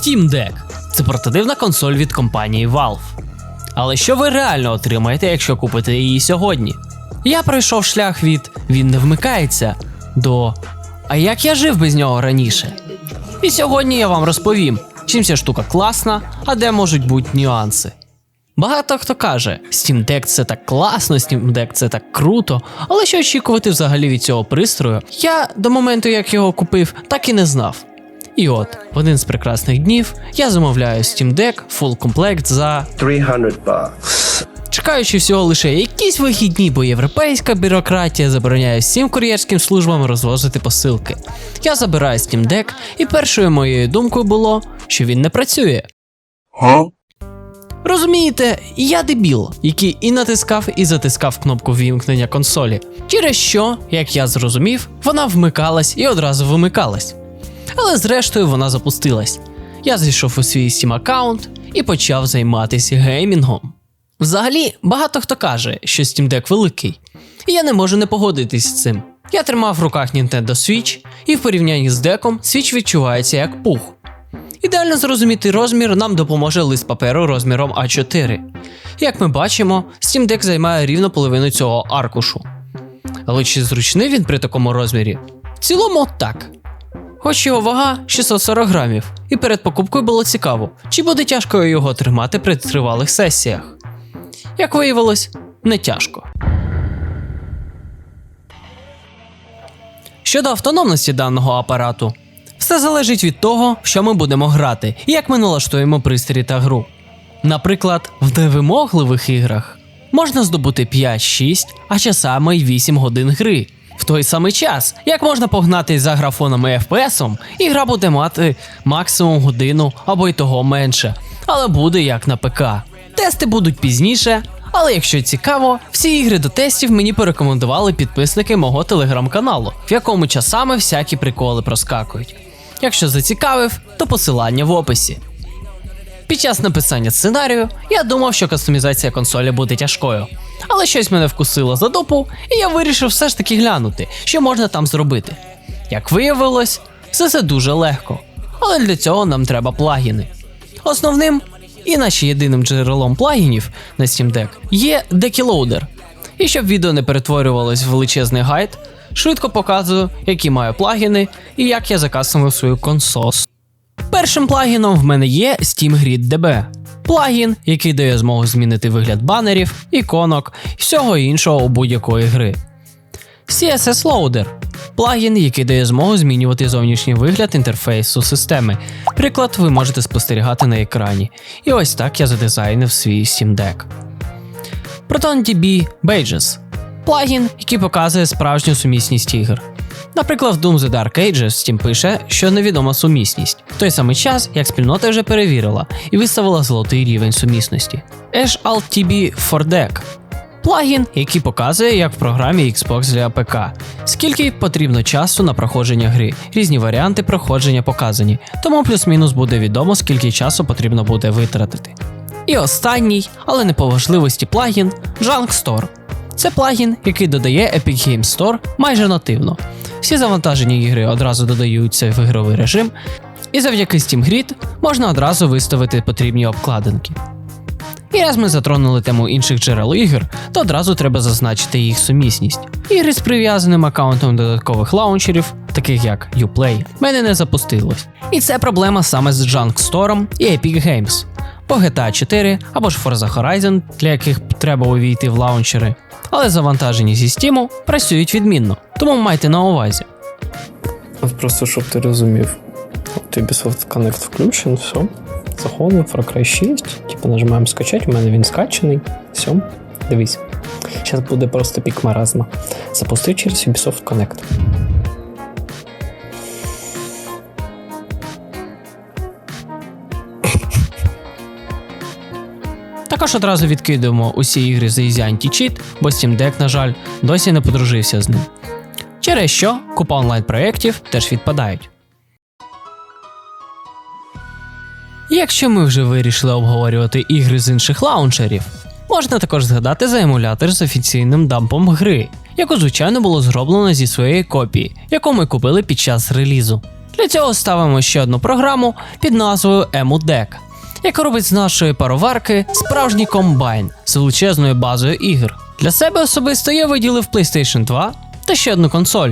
Steam Deck це портативна консоль від компанії Valve. Але що ви реально отримаєте, якщо купите її сьогодні? Я пройшов шлях від він не вмикається до А як я жив без нього раніше? І сьогодні я вам розповім, чим ця штука класна, а де можуть бути нюанси. Багато хто каже, Steam Deck це так класно, Steam Deck це так круто, але що очікувати взагалі від цього пристрою, я до моменту, як його купив, так і не знав. І от, в один з прекрасних днів я замовляю Steam Deck full комплект за 300 bucks. чекаючи всього лише якісь вихідні, бо європейська бюрократія забороняє всім кур'єрським службам розвозити посилки. Я забираю Steam Deck, і першою моєю думкою було, що він не працює. Розумієте, я дебіл, який і натискав, і затискав кнопку вімкнення консолі. Через що, як я зрозумів, вона вмикалась і одразу вимикалась. Але зрештою вона запустилась. Я зайшов у свій Steam аккаунт і почав займатися геймінгом. Взагалі, багато хто каже, що Steam Deck великий, і я не можу не погодитись з цим. Я тримав в руках Nintendo Switch, і в порівнянні з деком Switch відчувається як пух. Ідеально зрозуміти розмір нам допоможе лист паперу розміром А4. Як ми бачимо, Steam Deck займає рівно половину цього аркушу. Але чи зручний він при такому розмірі? В цілому так. Хоч його вага 640 грамів, і перед покупкою було цікаво, чи буде тяжко його тримати при тривалих сесіях. Як виявилось, не тяжко. Щодо автономності даного апарату, все залежить від того, що ми будемо грати і як ми налаштуємо пристрій та гру. Наприклад, в невимогливих іграх можна здобути 5-6, а часами й 8 годин гри. В той самий час, як можна погнати за графоном і FPS, і гра буде мати максимум годину або й того менше, але буде як на ПК. Тести будуть пізніше, але якщо цікаво, всі ігри до тестів мені порекомендували підписники мого телеграм-каналу, в якому часами всякі приколи проскакують. Якщо зацікавив, то посилання в описі. Під час написання сценарію я думав, що кастомізація консолі буде тяжкою. Але щось мене вкусило за дупу, і я вирішив все ж таки глянути, що можна там зробити. Як виявилось, все це дуже легко. Але для цього нам треба плагіни. Основним і наче єдиним джерелом плагінів на Steam Deck є Dekiloader. І щоб відео не перетворювалось в величезний гайд, швидко показую, які маю плагіни і як я закастомив свою консос. Першим плагіном в мене є Steam Grid DB. Плагін, який дає змогу змінити вигляд банерів, іконок і всього іншого у будь-якої гри. CSS Loader плагін, який дає змогу змінювати зовнішній вигляд інтерфейсу системи. Приклад ви можете спостерігати на екрані. І ось так я задизайнив свій Steam Deck. ProtonDB Pages плагін, який показує справжню сумісність ігр. Наприклад, в Doom The Dark Ages Steam пише, що невідома сумісність, в той самий час, як спільнота вже перевірила і виставила золотий рівень сумісності. Ash Alt TB for Deck плагін, який показує, як в програмі Xbox для ПК, скільки потрібно часу на проходження гри, різні варіанти проходження показані, тому плюс-мінус буде відомо, скільки часу потрібно буде витратити. І останній, але не по важливості плагін Junk Store. Це плагін, який додає Epic Games Store майже нативно. Всі завантажені ігри одразу додаються в ігровий режим, і завдяки Steam Grid можна одразу виставити потрібні обкладинки. І раз ми затронули тему інших джерел ігор, то одразу треба зазначити їх сумісність. Ігри з прив'язаним аккаунтом додаткових лаунчерів, таких як Uplay, мене не запустилось. І це проблема саме з Junk Store і Epic Games. Бо GTA 4 або ж Forza Horizon, для яких треба увійти в лаунчери, але завантажені зі Steam працюють відмінно, тому майте на увазі. Просто щоб ти розумів. От Ubisoft Connect включен, все. Заходимо, Far Cry 6, типу нажимаємо скачати, у мене він скачаний. Все, дивись. Зараз буде просто пік маразма. Запусти через Ubisoft Connect. Також одразу відкидуємо усі ігри за Easy Anti-Cheat, бо Steam Deck, на жаль, досі не подружився з ним. Через що купа онлайн-проєктів теж відпадають. Якщо ми вже вирішили обговорювати ігри з інших лаунчерів, можна також згадати за емулятор з офіційним дампом гри, яку звичайно було зроблено зі своєї копії, яку ми купили під час релізу. Для цього ставимо ще одну програму під назвою EmuDeck, яка робить з нашої пароварки справжній комбайн з величезною базою ігр. Для себе особисто я виділив PlayStation 2 та ще одну консоль,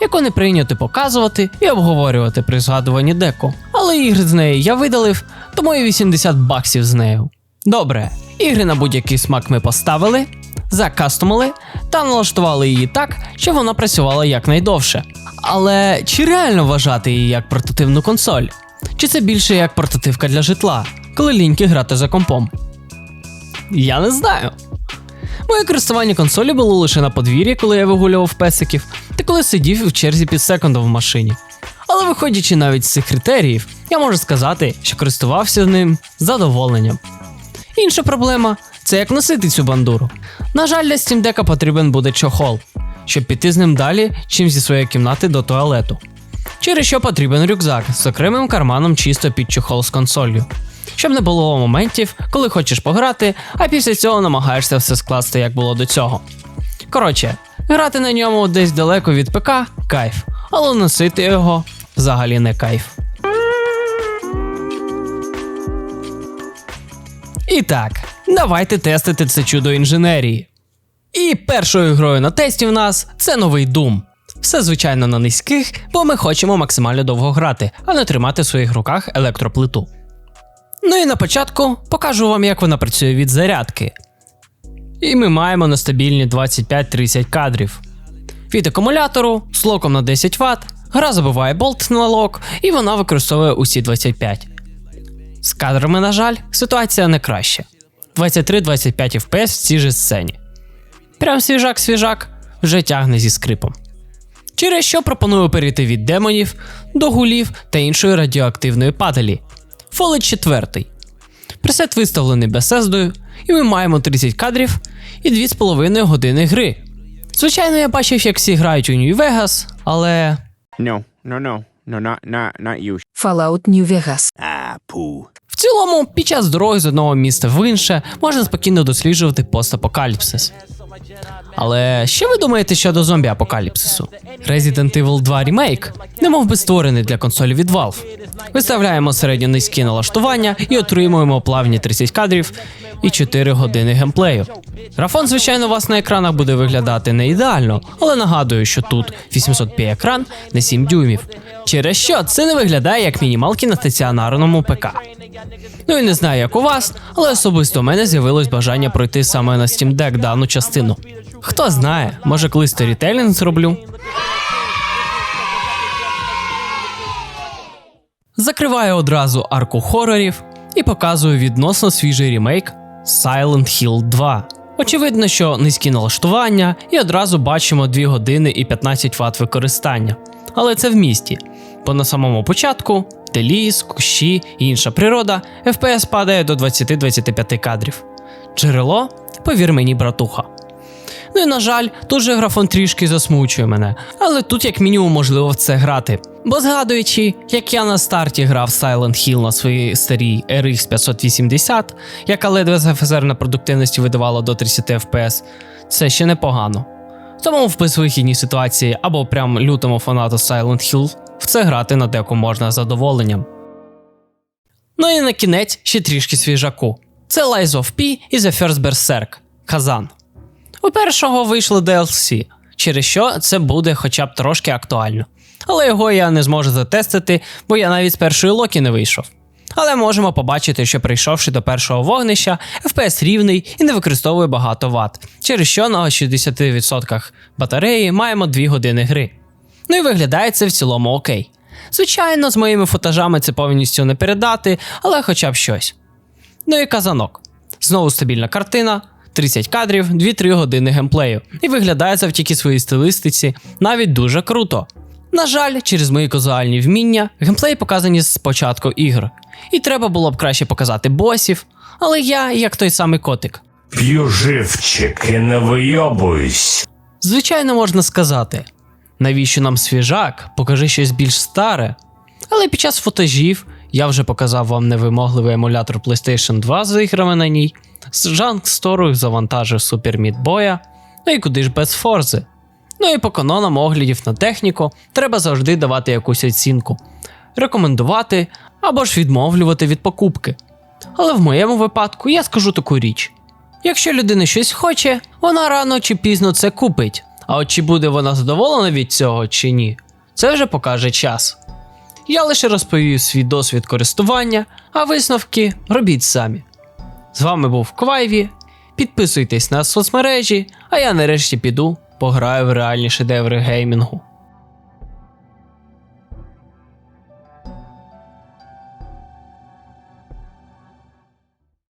яку не прийнято показувати і обговорювати при згадуванні деку. Але ігри з неї я видалив, тому і 80 баксів з нею. Добре, ігри на будь-який смак ми поставили, закастомили та налаштували її так, щоб вона працювала якнайдовше. Але чи реально вважати її як портативну консоль? Чи це більше як портативка для житла, коли ліньки грати за компом? Я не знаю. Моє користування консолі було лише на подвір'ї, коли я вигулював песиків, та коли сидів в черзі під секондом в машині. Але виходячи навіть з цих критеріїв, я можу сказати, що користувався ним з задоволенням. Інша проблема це як носити цю бандуру. На жаль, для Deck потрібен буде чохол, щоб піти з ним далі, чим зі своєї кімнати до туалету. Через що потрібен рюкзак з окремим карманом чисто під чохол з консолью. Щоб не було моментів, коли хочеш пограти, а після цього намагаєшся все скласти, як було до цього. Коротше, грати на ньому десь далеко від ПК кайф, але носити його взагалі не кайф. І так, давайте тестити це чудо інженерії. І першою грою на тесті в нас це новий Doom. Все звичайно на низьких, бо ми хочемо максимально довго грати, а не тримати в своїх руках електроплиту. Ну і на початку покажу вам, як вона працює від зарядки. І ми маємо на стабільні 25-30 кадрів. Від акумулятору з локом на 10 Вт, гра забиває болт на лок, і вона використовує усі 25. З кадрами, на жаль, ситуація не краща. 23-25 FPS в цій же сцені. Прям свіжак-свіжак вже тягне зі скрипом. Через що пропоную перейти від демонів до гулів та іншої радіоактивної падалі. Фолет 4. Пресет виставлений бесездою, і ми маємо 30 кадрів і 2,5 години гри. Звичайно, я бачив, як всі грають у New Vegas, але No, no, no, no, not, not, not you. Fallout New Vegas. Ah, poo. в цілому, під час дороги з одного міста в інше можна спокійно досліджувати постапокаліпсис. Але що ви думаєте щодо зомбі-апокаліпсису? Resident Evil 2 Remake немов би створений для консолі від Valve. Виставляємо середньо низькі налаштування і отримуємо плавні 30 кадрів і 4 години геймплею. Графон, звичайно, у вас на екранах буде виглядати не ідеально, але нагадую, що тут 800p екран на 7 дюймів. Через що це не виглядає як мінімалки на стаціонарному ПК. Ну і не знаю, як у вас, але особисто у мене з'явилось бажання пройти саме на Steam Deck дану частину. Хто знає, може колись сторітелінг зроблю. Закриваю одразу арку хорорів і показую відносно свіжий ремейк Silent Hill 2. Очевидно, що низькі налаштування, і одразу бачимо 2 години і 15 Вт використання. Але це в місті. Бо на самому початку, де ліс, кущі і інша природа, FPS падає до 20-25 кадрів. Джерело, повір мені, братуха. Ну і на жаль, тут же графон трішки засмучує мене, але тут як мінімум можливо в це грати. Бо згадуючи, як я на старті грав Silent Hill на своїй старій RX 580, яка ледве з FSR на продуктивності видавала до 30 FPS, це ще непогано. Тому в безвихідній ситуації або прям лютому фанату Silent Hill в це грати на деку можна з задоволенням. Ну і на кінець ще трішки свіжаку. Це Lies of P і The First Berserk Казан. У першого вийшло DLC, через що це буде хоча б трошки актуально. Але його я не зможу затестити, бо я навіть з першої локі не вийшов. Але можемо побачити, що прийшовши до першого вогнища, FPS рівний і не використовує багато ват, через що на 60% батареї маємо 2 години гри. Ну і виглядає це в цілому окей. Звичайно, з моїми футажами це повністю не передати, але хоча б щось. Ну і казанок. Знову стабільна картина, 30 кадрів, 2-3 години геймплею. І виглядає завдяки своїй стилистиці навіть дуже круто. На жаль, через мої казуальні вміння, геймплей показані з початку ігр. І треба було б краще показати босів, але я, як той самий котик. П'ю живчик і не вийобуюсь. Звичайно, можна сказати, навіщо нам свіжак, покажи щось більш старе. Але під час футажів я вже показав вам невимогливий емулятор PlayStation 2 з іграми на ній, з Store завантажив Meat Boy, ну і куди ж без Форзи. Ну і по канонам оглядів на техніку треба завжди давати якусь оцінку, рекомендувати або ж відмовлювати від покупки. Але в моєму випадку я скажу таку річ: якщо людина щось хоче, вона рано чи пізно це купить. А от чи буде вона задоволена від цього чи ні, це вже покаже час. Я лише розповів свій досвід користування, а висновки робіть самі. З вами був Квайві. Підписуйтесь на соцмережі, а я нарешті піду пограю в реальні шедеври геймінгу.